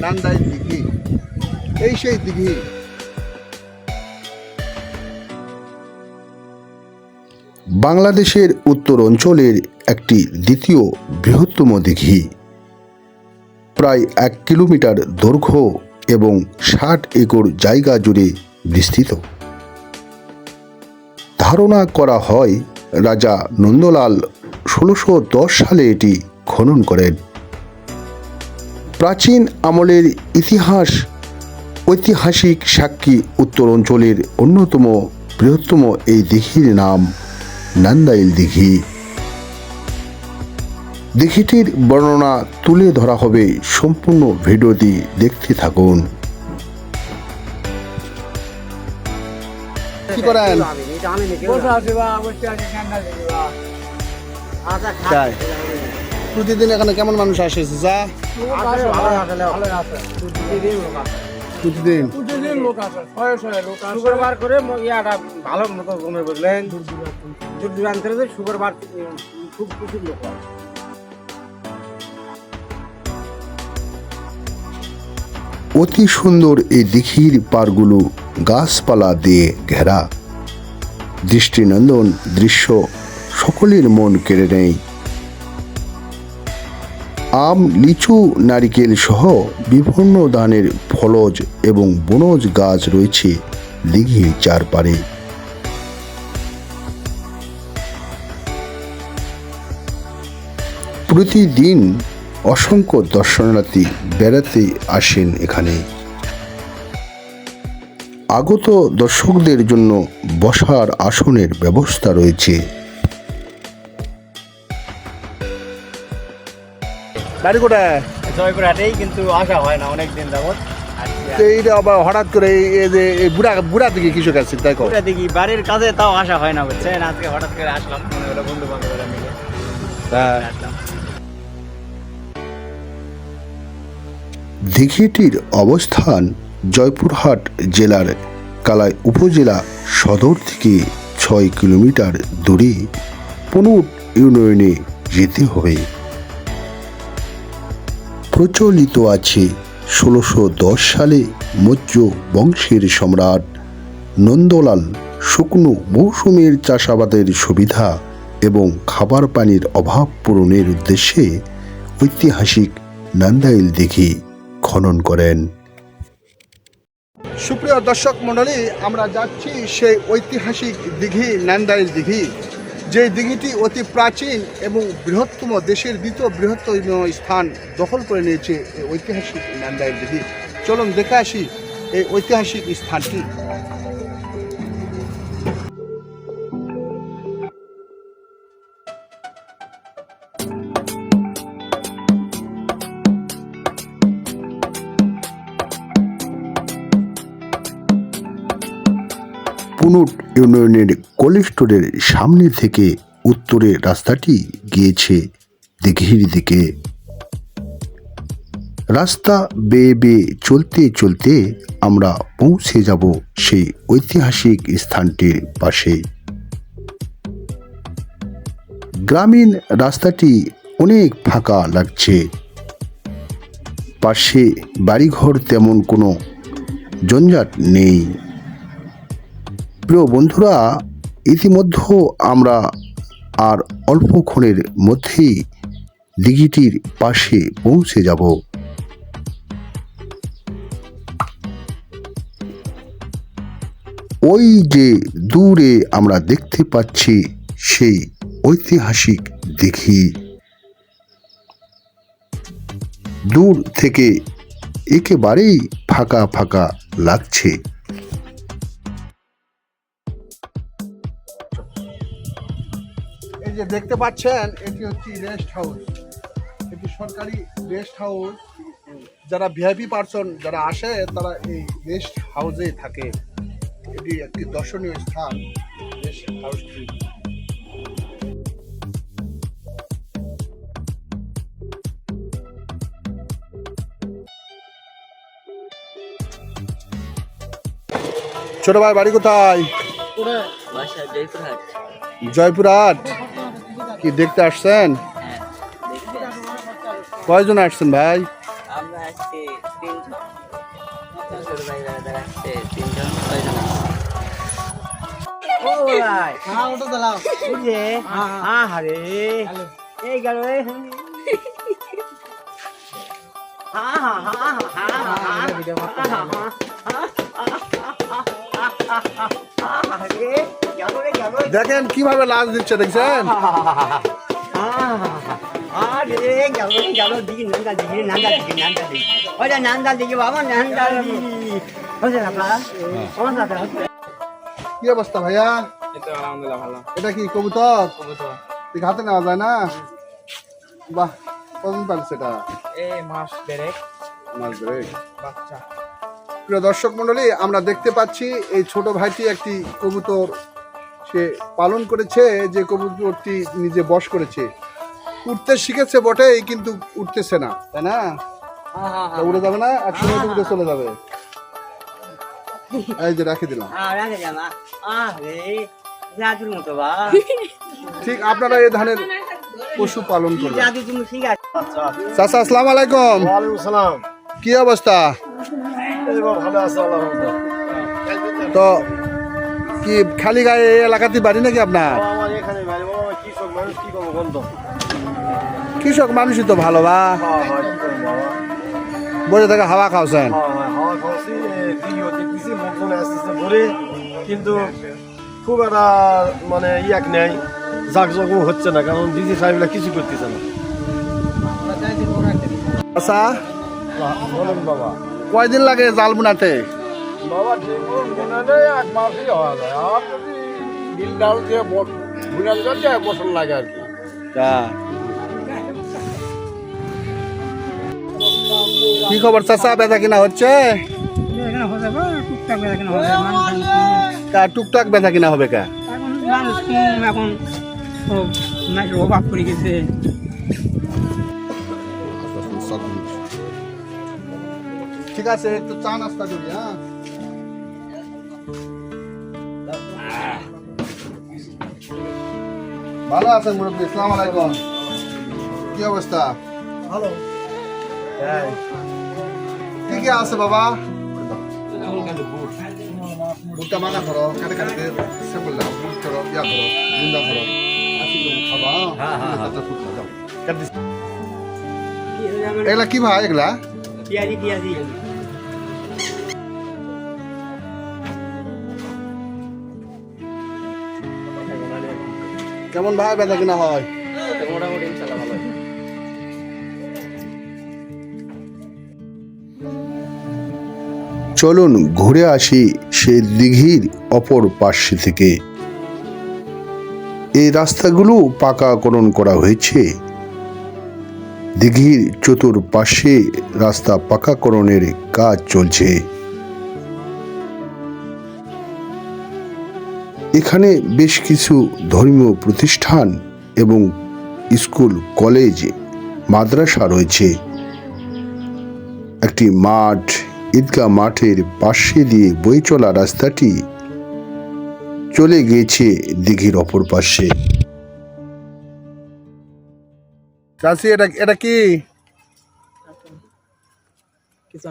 নান্দাই দিঘি। এই সেই দিঘি। বাংলাদেশের উত্তর অঞ্চলের একটি দ্বিতীয় বৃহত্তম দিঘি। প্রায় এক কিলোমিটার দৈর্ঘ্য এবং ষাট একর জায়গা জুড়ে বিস্তৃত। ধারণা করা হয়, রাজা নন্দলাল ষোলোশো সালে এটি খনন করেন। প্রাচীন আমলের ইতিহাস ঐতিহাসিক সাক্ষী উত্তর অঞ্চলের অন্যতম বৃহত্তম এই দিঘির নাম নান্দাইল দিঘি। দিঘিটির বর্ণনা তুলে ধরা হবে সম্পূর্ণ ভিডিওটি দেখতে থাকুন। কি করেন? প্রতিদিন এখানে কেমন মানুষ আসে? যা। প্রতিদিন। প্রতিদিন লোক আছে শয়ে শয়ে লোক আছে শুক্রবার করে ইয়াটা ভালো মতো কমে বুঝলেন দূর দূরান্ত শুক্রবার খুব প্রচুর লোক হয় অতি সুন্দর এই দিঘির পারগুলো গাছপালা দিয়ে ঘেরা। দৃষ্টিনন্দন দৃশ্য সকলের মন কেড়ে নেয় আম, লিচু, নারিকেল সহ বিভিন্ন দানের ফলজ এবং বনজ গাছ রয়েছে দিঘির চারপারে প্রতিদিন অসংখ্য দর্শনার্থী বেড়াতে আসেন এখানে। আগত দর্শকদের জন্য বসার আসনের ব্যবস্থা রয়েছে। বাড়ি কোথায়? জয়পুরহাটেই কিন্তু আসা হয় না অনেক দিন যাবত এইটা আবার হঠাৎ করে এই- যে বুড়া বুড়া দিকে কিছু বাড়ির তাও আসা হয় না বুঝছেন? আজকে হঠাৎ করে আসলাম মনে হলো বন্ধু বান্ধবরা মিলে দিঘিটির অবস্থান জয়পুরহাট জেলার কালাই উপজেলা সদর থেকে ছয় কিলোমিটার দূরে পনুট ইউনিয়নে যেতে হবে। প্রচলিত আছে। ষোলোশো দশ সালে মৌর্য বংশের সম্রাট নন্দলাল শুকনো মৌসুমের চাষাবাদের সুবিধা এবং খাবার পানির অভাব পূরণের উদ্দেশ্যে ঐতিহাসিক নান্দাইল দিঘি খনন করেন। সুপ্রিয় দর্শক মণ্ডলী, আমরা যাচ্ছি সেই ঐতিহাসিক দিঘি, নান্দাইল দিঘি। যে দিঘিটি অতি প্রাচীন এবং বৃহত্তম দেশের দ্বিতীয় বৃহত্তম স্থান দখল করে নিয়েছে এই ঐতিহাসিক নান্দাইল দিঘি। চলুন দেখে আসি এই ঐতিহাসিক স্থানটি। পুনুট ইউনিয়নের কোল্ড স্টোরের সামনে থেকে উত্তরে রাস্তাটি গিয়েছে দিঘির দিকে। রাস্তা বেয়ে বেয়ে চলতে চলতে আমরা পৌঁছে যাব সেই ঐতিহাসিক স্থানটির পাশে। গ্রামীণ রাস্তাটি অনেক ফাঁকা লাগছে। পাশে বাড়িঘর তেমন কোনো জঞ্জাট নেই। প্রিয় বন্ধুরা, ইতিমধ্যে আমরা আর অল্পক্ষণের মধ্যেই দিঘিটির পাশে পৌঁছে যাব। ওই যে দূরে আমরা দেখতে পাচ্ছি সেই ঐতিহাসিক দিঘি দূর থেকে একেবারেই ফাঁকা ফাঁকা লাগছে। যে দেখতে পাচ্ছেন এটি হচ্ছে রেস্ট হাউস। এটি সরকারি রেস্ট হাউস। যারা ভিআইপি পার্সন যারা আসে তারা এই রেস্ট হাউসে থাকে। এটি একটি দর্শনীয় স্থান রেস্ট হাউসটি ছোট ভাই বাড়ি কোথায়? জয়পুরহাট। জয়পুরহাট? কি দেখতে আসছেন? কয়জন আসছেন ভাই? হ্যাঁ হ্যাঁ। হ্যাঁ হ্যাঁ হচ্ছে না আমার সাথে হচ্ছে কি অবস্থা ভাইয়া? এটা কি কবুতর? কবুতর। ঠিক হাতে নেওয়া যায় না? বাহ কতদিন পারছে এটা? মাস দেড়েক। মাছ ধরে বাচ্চা। প্রিয় দর্শক মন্ডলী আমরা দেখতে পাচ্ছি এই ছোট ভাইটি একটি কবুতর সে পালন করেছে যে কবুতরটি নিজে বশ করেছে। উঠতে শিখেছে বটেই কিন্তু উঠতেছে না। তাই না? উড়ে যাবে না এক সময় তো উড়ে চলে যাবে। এই যে রেখে দিলাম। আরে আরে ঠিক আপনারা এই ধানের পশু পালন করবেন। চাচা আসসালামু আলাইকুম। সালাম। কি অবস্থা? তো কি খালি গায়ে এই এলাকাতে বাড়ি নাকি আপনার? কৃষক মানুষই তো ভালো বা? বসে থেকে হাওয়া ভরে কিন্তু খুব একটা মানে ইয়াক নেই জাকজকম হচ্ছে না কারণ দিদি সাহেবরা কিছু করতেছে না। আচ্ছা। বাবা। কয়দিন লাগে জাল বুনাতে? বাবা ঠিক মনে নেই এক মাসই হওয়া যায়। আর যদি দিন ডাল দিয়ে বুনাল যাচ্ছে এক বছর লাগে আর কি। কি খবর চাচা বেচা কিনা হচ্ছে? এখানে টুকটাক এখানে হবে মানুষ কা টুকটাক বেচা কিনা হবে কা? এখন অভাব করে গেছে ঠিক আছে একটু চা নাস্তা করি হ্যাঁ। ভালো আছেন মুরব্বী ইসলাম আলাইকুম। কি অবস্থা? ভালো। কি কি আছে বাবা? ভুট্টা মাখা করো কাটে কাটে সে বললাম বুট করো ইয়া করো গুন্ডা করো খাবা তাতে ফুটটা দাও কাট দিছি। এগুলা কি ভাই এগুলা? পিয়াজি পিয়াজি। কেমন ভাই বেচা কিনা হয়? চলুন ঘুরে আসি সে দিঘির অপর পার্শ্বে থেকে। এই রাস্তাগুলো পাকাকরণ করা হয়েছে। দিঘির চতুর্পাশে রাস্তা পাকাকরণের কাজ চলছে। এখানে বেশ কিছু ধর্মীয় প্রতিষ্ঠান এবং স্কুল কলেজ মাদ্রাসা রয়েছে। একটি মাঠ ঈদগাহ মাঠের পাশে দিয়ে বয়ে চলা রাস্তাটি চলে গিয়েছে দিঘির অপর পাশে। চাষি এটা এটা কি?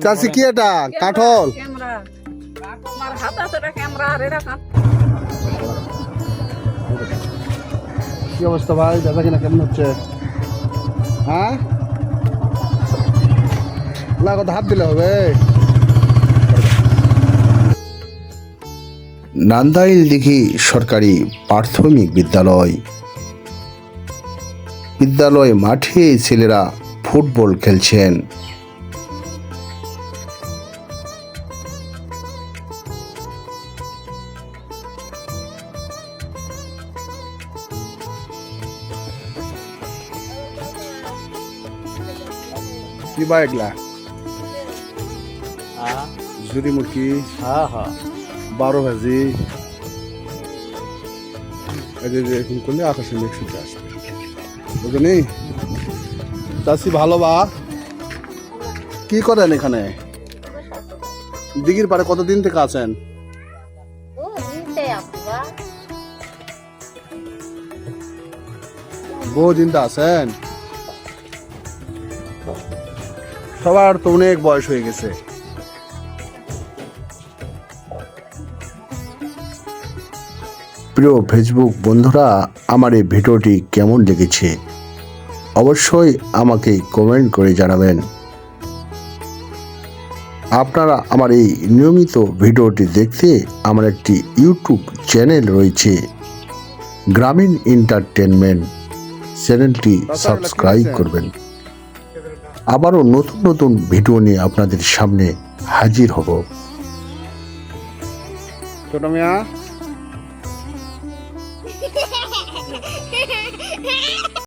চাষি কি এটা? কাঠল? কি অবস্থা ভাই? বেচা কিনা কেমন হচ্ছে? হ্যাঁ? হাত দিলে হবে। নান্দাইল দিঘি সরকারি প্রাথমিক বিদ্যালয়। বিদ্যালয় মাঠে ছেলেরা ফুটবল খেলছেন। কি বা এগুলা? ঝুরি মুরগি বারো ভাজি। এরকম করলে আকাশে মেঘ শুতে আসবে বুঝলি? চাষি ভালো বা? কি করেন এখানে? দিঘির পাড়ে কতদিন থেকে আছেন? ও বহু দিন তো আছেন? সবার তো অনেক বয়স হয়ে গেছে। প্রিয় ফেসবুক বন্ধুরা আমার এই ভিডিওটি কেমন লেগেছে? অবশ্যই আমাকে কমেন্ট করে জানাবেন। আপনারা আমার এই নিয়মিত ভিডিওটি দেখতে আমার একটি ইউটিউব চ্যানেল রয়েছে গ্রামীণ এন্টারটেনমেন্ট চ্যানেলটি সাবস্ক্রাইব করবেন। আবারও নতুন নতুন ভিডিও নিয়ে আপনাদের সামনে হাজির হব। ছোট মিয়া